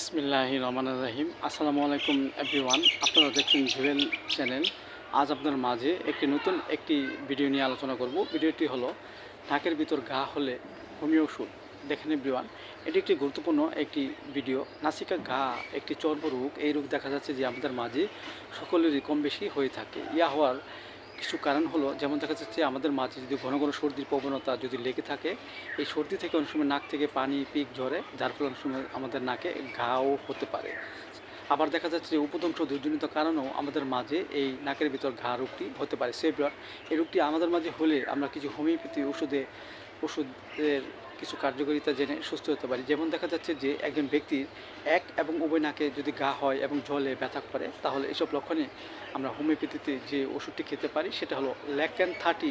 বিসমিল্লাহ রহমান রাহিম। আসসালামু আলাইকুম, এভরিওয়ান। আপনারা দেখছেন জুয়েল চ্যানেল। আজ আপনার মাঝে একটি নতুন একটি ভিডিও নিয়ে আলোচনা করব। ভিডিওটি হলো নাকের ভিতর ঘা হলে হোমিও ওষুধ। দেখেন এভরিওয়ান, এটি একটি গুরুত্বপূর্ণ একটি ভিডিও। নাসিকা ঘা একটি চর্মরোগ। এই রোগ দেখা যাচ্ছে যে আমাদের মাঝে সকলেরই কম বেশি হয়ে থাকে। ইয়া হওয়ার কিছু কারণ হলো, যেমন দেখা যাচ্ছে আমাদের মাঝে যদি ঘন ঘন সর্দির প্রবণতা যদি লেগে থাকে, এই সর্দি থেকে অনেক সময় নাক থেকে পানি, পিক ঝরে, যার ফলে অনেক সময় আমাদের নাকে ঘাও হতে পারে। আবার দেখা যাচ্ছে যে উপদংশ দুর্জনিত কারণেও আমাদের মাঝে এই নাকের ভিতর ঘা রোগটি হতে পারে। সেব্রার এই রোগটি আমাদের মাঝে হলে আমরা কিছু হোমিওপ্যাথি ওষুধে, ওষুধের কিছু কার্যকারিতা জেনে সুস্থ হতে পারি। যেমন দেখা যাচ্ছে যে একজন ব্যক্তির এক এবং উভয় নাকে যদি গা হয় এবং জলে ব্যথা করে, তাহলে এসব লক্ষণে আমরা হোমিওপ্যাথিতে যে ওষুধটি খেতে পারি, সেটা হলো ল্যাক্যান থার্টি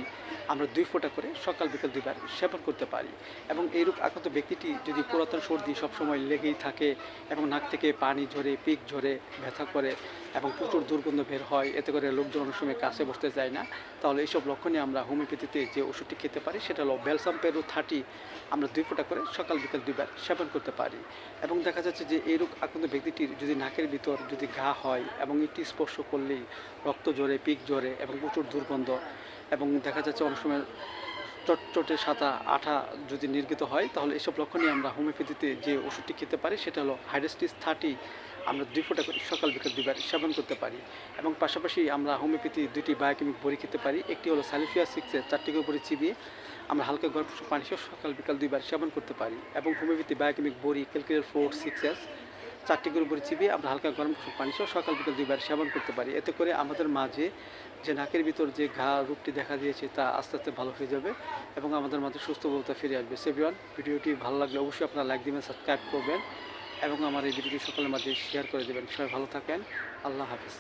আমরা দুই ফোঁটা করে সকাল, বিকাল দুইবার সেবন করতে পারি। এবং এই রোগ আক্রান্ত ব্যক্তিটি যদি পুরাতন সর্দি সবসময় লেগেই থাকে এবং নাক থেকে পানি ঝরে, পিক ঝরে, ব্যথা করে এবং প্রচুর দুর্গন্ধ বের হয়, এতে করে লোকজন অনেক সময় কাছে বসতে চায় না, তাহলে এইসব লক্ষণে আমরা হোমিওপ্যাথিতে যে ওষুধটি খেতে পারি, সেটা হলো বেলসাম পেরো থার্টি। আমরা দুই ফোঁটা করে সকাল বিকাল দুইবার সেবন করতে পারি। এবং দেখা যাচ্ছে যে এই রোগ আক্রান্ত ব্যক্তিটির যদি নাকের ভিতর যদি ঘা হয় এবং এটি স্পর্শ করলেই রক্ত জ্বরে পিক জ্বরে এবং প্রচুর দুর্গন্ধ এবং দেখা যাচ্ছে অনেক সময় চটচটে সাদা আঠা যদি নির্গত হয়, তাহলে এসব লক্ষণে আমরা হোমিওপ্যাথিতে যে ওষুধটি খেতে পারি, সেটা হলো হাইড্রাস্টিস থার্টি আমরা দুই ফোঁটা করে সকাল বিকাল দুইবার সেবন করতে পারি। এবং পাশাপাশি আমরা হোমিওপ্যাথি দুটি বায়োকেমিক বড়ি খেতে পারি, একটি হলো সালিফিয়া সিক্সের চারটি বড়ি চিবিয়ে আমরা হালকা গরম পানি সকাল বিকাল দুইবার সেবন করতে পারি। এবং হোমিওপ্যাথি বায়োকেমিক বড়ি ক্যালকুলেট ফোর সিক্স এস চারটি করে উপরে চিবিয়ে আমরা হালকা গরম পানি সহ সকাল বিকাল দুইবার সেবন করতে পারি। এতে করে আমাদের মাঝে যে নাকের ভিতর যে ঘা রূপটি দেখা দিয়েছে, তা আস্তে আস্তে ভালো হয়ে যাবে এবং আমাদের মাঝে সুস্থ বলতে ফিরে আসবে। সেভিওয়ান ভিডিওটি ভালো লাগলে অবশ্যই আপনারা লাইক দিবেন সাবস্ক্রাইব করবেন এবং আমার এই ভিডিওটি সকলের মাঝে শেয়ার করে দেবেন। সবাই ভালো থাকেন। আল্লাহ হাফিজ।